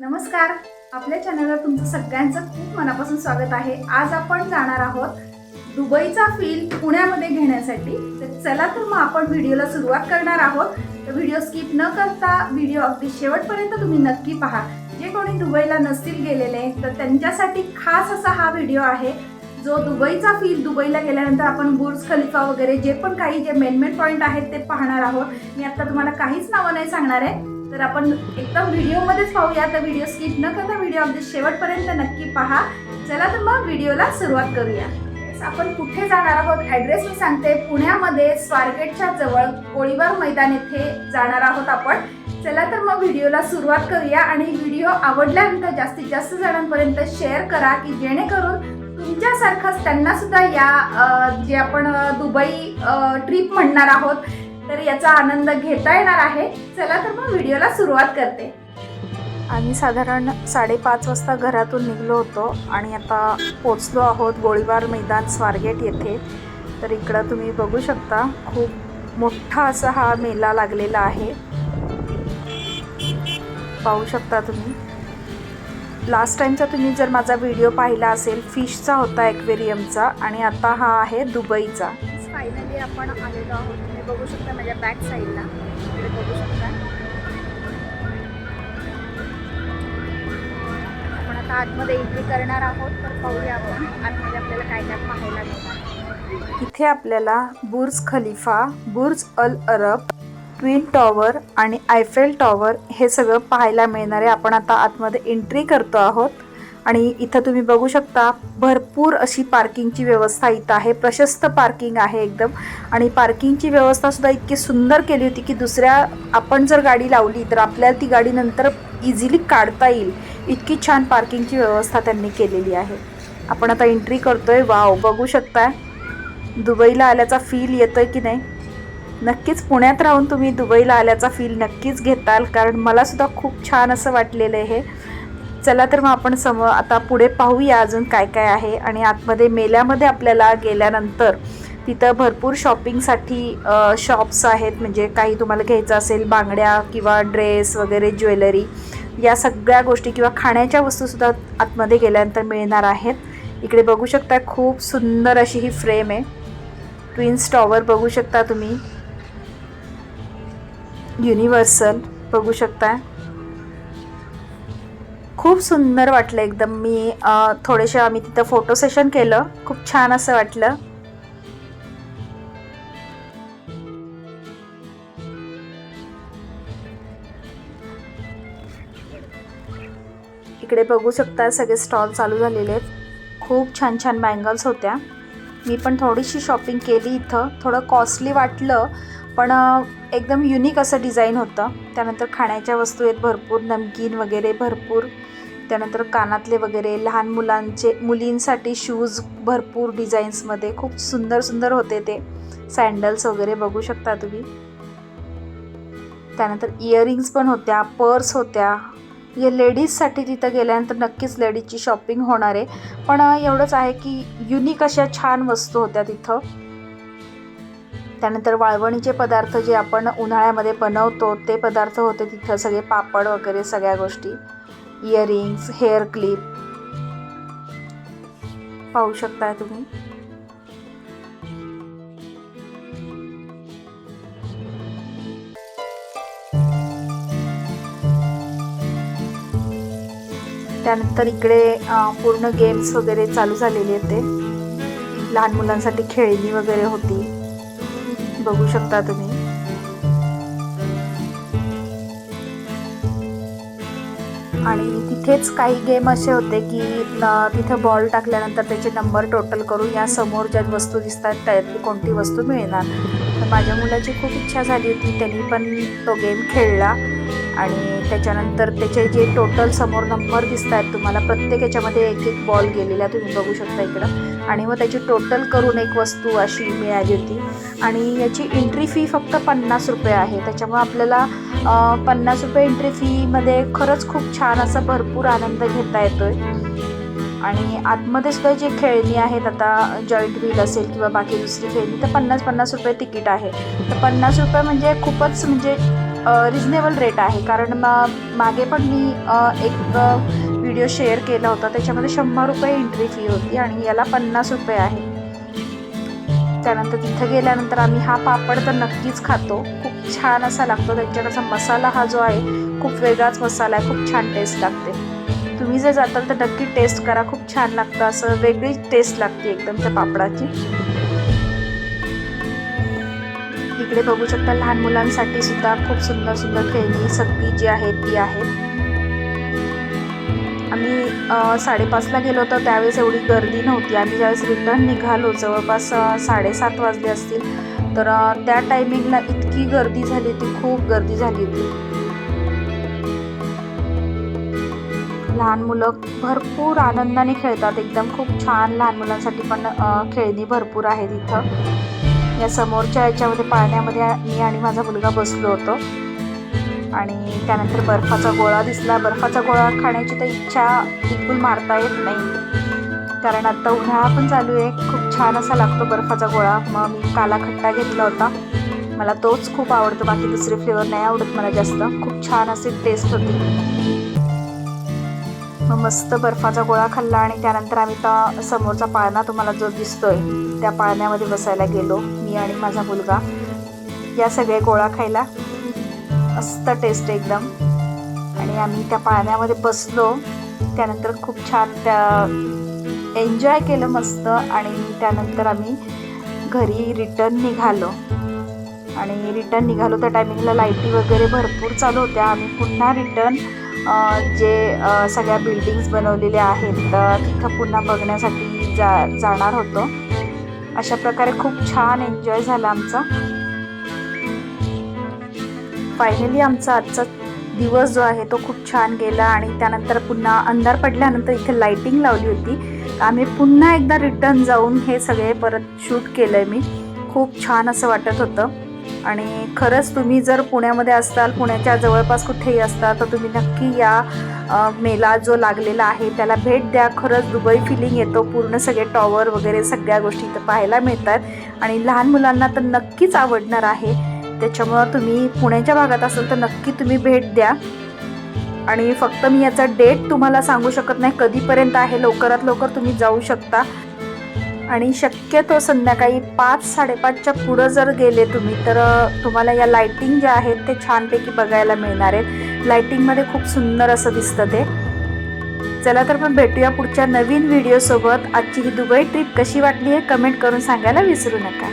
नमस्कार. आपल्या चॅनलवर तुमचं सगळ्यांचं खूप मनापासून स्वागत आहे. आज आपण जाणार आहोत दुबईचा फील पुण्यामध्ये घेण्यासाठी. तर चला तर मग आपण व्हिडिओला सुरुवात करणार आहोत. तर व्हिडिओ स्किप न करता व्हिडिओ अगदी शेवटपर्यंत तुम्ही नक्की पहा. जे कोणी दुबईला नसतील गेलेले तर त्यांच्यासाठी खास असा हा व्हिडिओ आहे. जो दुबईचा फील दुबईला गेल्यानंतर आपण बुर्ज खलिफा वगैरे जे पण काही जे मेन मेन पॉईंट आहेत ते पाहणार आहोत. मी आता तुम्हाला काहीच नावं नाही सांगणार आहे. तर आपण एकदम व्हिडिओमध्येच पाहूया. तर व्हिडिओ स्किप न करता व्हिडिओ अगदी शेवटपर्यंत नक्की पहा. चला तर मग व्हिडिओला सुरुवात करूया. आपण कुठे जाणार आहोत? ॲड्रेस मी सांगते. पुण्यामध्ये स्वारगेटच्या जवळ गोळीबार मैदान येथे जाणार आहोत आपण. चला तर मग व्हिडिओला सुरुवात करूया आणि व्हिडिओ आवडल्यानंतर जास्तीत जास्त जणांपर्यंत शेअर करा की जेणेकरून तुमच्यासारखंच त्यांना सुद्धा या जे आपण दुबई ट्रिप म्हणणार आहोत तर याचा आनंद घेता येणार आहे. चला तर मग व्हिडिओला सुरुवात करते. आम्ही साधारण साडेपाच वाजता घरातून निघलो होतो आणि आता पोचलो आहोत गोळीबार मैदान स्वारगेट येथे. तर इकडं तुम्ही बघू शकता खूप मोठा असा हा मेला लागलेला आहे. पाहू शकता तुम्ही. लास्ट टाईमचा तुम्ही जर माझा व्हिडिओ पाहिला असेल फिशचा होता ॲक्वेरियमचा आणि आता हा आहे दुबईचा. फायनली आपण आलेलो आहोत. तुम्ही बघू शकता माझ्या बॅक साईडला इकडे बघू शकता. आपण आता आतमध्ये एंट्री करणार आहोत तर पाहूया आपण आतमध्ये आपल्याला काय काय पाहायला मिळणार. इथे आपल्याला Burj Khalifa Burj Al Arab twin tower आणि आयफेल टॉवर हे सगळं पाहायला मिळणार आहे. आपण आता आतमध्ये एंट्री करतो आहोत. आणि इथं तुम्ही बघू शकता भरपूर अशी पार्किंगची व्यवस्था इथं आहे. प्रशस्त पार्किंग आहे एकदम. आणि पार्किंगची व्यवस्थासुद्धा इतकी सुंदर केली होती की दुसऱ्या आपण जर गाडी लावली तर आपल्याला ती गाडी नंतर इझिली काढता येईल. इतकी छान पार्किंगची व्यवस्था त्यांनी केलेली आहे. आपण आता एंट्री करतोय. वाव बघू शकताय. दुबईला आल्याचा फील येतोय की नाही? नक्कीच पुण्यात राहून तुम्ही दुबईला आल्याचा फील नक्कीच घेताल कारण मलासुद्धा खूप छान असं वाटलेलं आहे. हे चला तर मग आपण सम आता पुढे पाहूया अजून काय काय आहे. आणि आतमध्ये मेल्यामध्ये आपल्याला गेल्यानंतर तिथं भरपूर शॉपिंगसाठी शॉप्स आहेत. म्हणजे काही तुम्हाला घ्यायचं असेल बांगड्या किंवा ड्रेस वगैरे ज्वेलरी या सगळ्या गोष्टी किंवा खाण्याच्या वस्तूसुद्धा आतमध्ये गेल्यानंतर मिळणार आहेत. इकडे बघू शकता खूप सुंदर अशी ही फ्रेम आहे. ट्विन्स टॉवर बघू शकता तुम्ही. युनिव्हर्सल बघू शकता. खूप सुंदर वाटलं एकदम. मी थोडेसे आम्ही तिथं फोटो सेशन केलं. खूप छान असं वाटलं. इकडे बघू शकता सगळे स्टॉल चालू झालेले आहेत. खूप छान छान बँगल्स होत्या. मी पण थोडीशी शॉपिंग केली इथं. थोडं कॉस्टली वाटलं पण एकदम युनिक असं डिझाईन होतं. त्यानंतर खाण्याच्या वस्तू आहेत भरपूर नमकीन वगैरे भरपूर. त्यानंतर कानातले वगैरे लहान मुलांचे मुलींसाठी शूज भरपूर डिझाईन्समध्ये खूप सुंदर सुंदर होते ते. सँडल्स वगैरे बघू शकता तुम्ही. त्यानंतर इयरिंग्स पण होत्या पर्स होत्या. या लेडीजसाठी तिथं गेल्यानंतर नक्कीच लेडीजची शॉपिंग होणार आहे. पण एवढंच आहे की युनिक अशा छान वस्तू होत्या तिथं. त्यानंतर वाळवणीचे पदार्थ जे आपण उन्हाळ्यामध्ये बनवतो ते पदार्थ होते तिथं सगळे पापड वगैरे सगळ्या गोष्टी. इयरिंग्स हेअर क्लिप पाहू शकता तुम्ही? त्यानंतर इकडे पूर्ण गेम्स वगैरे चालू झालेले होते लहान मुलांसाठी खेळणी वगैरे होती. बघू शकता तुम्ही. आणि तिथेच काही गेम असे होते की तिथे बॉल टाकल्यानंतर त्याचे नंबर टोटल करून या समोर ज्या वस्तू दिसतात त्यातली कोणती वस्तू मिळणार. माझ्या मुलाची खूप इच्छा झाली होती त्यांनी पण तो गेम खेळला. आणि त्याच्यानंतर त्याचे जे टोटल समोर नंबर दिसत आहेत तुम्हाला प्रत्येक याच्यामध्ये एक एक बॉल गेलेला तुम्ही बघू शकता इकडं. आणि मग त्याची टोटल करून एक वस्तू अशी मिळाली होती. आणि याची एंट्री फी फक्त पन्नास रुपये आहे. त्याच्यामुळे आपल्याला पन्नास रुपये एंट्री फीमध्ये खरंच खूप छान असा भरपूर आनंद घेता येतो आहे आणि आतमध्ये सुद्धा जे खेळणी आहेत आता जॉईंट व्हील असेल किंवा बाकी दुसरी खेळणी तर पन्नास पन्नास रुपये तिकीट आहे. तर पन्नास रुपये म्हणजे खूपच म्हणजे रिजनेबल रेट आहे. कारण मा मागे पण मी एक व्हिडिओ शेअर केला होता. त्याच्यामध्ये शंभर रुपये एंट्री फी होती आणि याला पन्नास रुपये आहे. त्यानंतर तिथं गेल्यानंतर आम्ही हा पापड तर नक्कीच खातो. खूप छान असा लागतो. त्यांच्याकडचा मसाला हा जो आहे खूप वेगळाच मसाला आहे. खूप छान टेस्ट लागते. तुम्ही जर जाताल तर नक्की टेस्ट करा. खूप छान लागतं असं वेगळीच टेस्ट लागते एकदम त्या पापडाची. इकडे बघू शकता लहान मुलांसाठी सुद्धा खूप सुंदर सुंदर खेळणी सगळी जी आहेत ती आहेत. आम्ही साडेपाचला गेलो होतो त्यावेळेस एवढी गर्दी नव्हती. आम्ही ज्यावेळेस रिटर्न निघालो जवळपास साडेसात वाजले असतील. तर त्या टायमिंगला इतकी गर्दी झाली होती खूप गर्दी झाली होती. लहान मुलं भरपूर आनंदाने खेळतात एकदम. खूप छान लहान मुलांसाठी पण खेळणी भरपूर आहेत इथं. या समोरच्या याच्यामध्ये पाळण्यामध्ये मी आणि माझा मुलगा बसलो होतो. आणि त्यानंतर बर्फाचा गोळा दिसला. बर्फाचा गोळा खाण्याची तर इच्छा बिलकुल मारता येत नाही. कारण आत्ता उन्हाळा पण चालू आहे. खूप छान असा लागतो बर्फाचा गोळा. मग मी काला खट्टा घेतला होता. मला तोच खूप आवडतो. बाकी दुसरे फ्लेवर नाही आवडत मला जास्त. खूप छान अशी टेस्ट होती. मग मस्त बर्फाचा गोळा खाल्ला आणि त्यानंतर आम्ही त्या समोरचा पाळणा तुम्हाला जो दिसतोय त्या पाळण्यामध्ये बसायला गेलो मी आणि माझा मुलगा. या सगळे गोळा खायला मस्त टेस्ट एकदम. आणि आम्ही त्या पाळण्यामध्ये बसलो. त्यानंतर खूप छान त्या एन्जॉय केलं मस्त आणि त्यानंतर आम्ही घरी रिटर्न निघालो. आणि रिटर्न निघालो त्या टायमिंगला लाईटी वगैरे भरपूर चालू होत्या. आम्ही पुन्हा रिटर्न जे सगळ्या बिल्डिंग्स बनवलेल्या आहेत तिथं पुन्हा बघण्यासाठी जा जाणार होतो. अशा प्रकारे खूप छान एन्जॉय झाला आमचा. फायनली आमचा आजचा दिवस जो आहे तो खूप छान गेला आणि त्यानंतर पुन्हा अंधार पडल्यानंतर इथे लायटिंग लावली होती. आम्ही पुन्हा एकदा रिटर्न जाऊन हे सगळे परत शूट केलं आहे मी. खूप छान असं वाटत होतं. आणि खरंच तुम्ही जर पुण्यामध्ये असताल पुण्याच्या जवळपास कुठेही असता तर तुम्ही नक्की या मेला जो लागलेला आहे त्याला भेट द्या. खरंच दुबई फिलिंग येतो. पूर्ण सगळे टॉवर वगैरे सगळ्या गोष्टी इथं पाहायला मिळतात. आणि लहान मुलांना तर नक्कीच आवडणार आहे. त्याच्यामुळं तुम्ही पुण्याच्या भागात असाल तर नक्की तुम्ही भेट द्या. आणि फक्त मी याचा डेट तुम्हाला सांगू शकत नाही. कधीपर्यंत आहे लवकरात लवकर तुम्ही जाऊ शकता. आणि शक्यतो संध्याकाळी पाच साडेपाचच्या पुढं जर गेले तुम्ही तर तुम्हाला या लाइटिंग ज्या आहेत ते छानपैकी बघायला मिळणार आहेत. लायटिंगमध्ये खूप सुंदर असं दिसतं ते. चला तर पण भेटूया पुढच्या नवीन व्हिडिओसोबत आजची ही दुबई ट्रिप कशी वाटली आहे कमेंट करून सांगायला विसरू नका.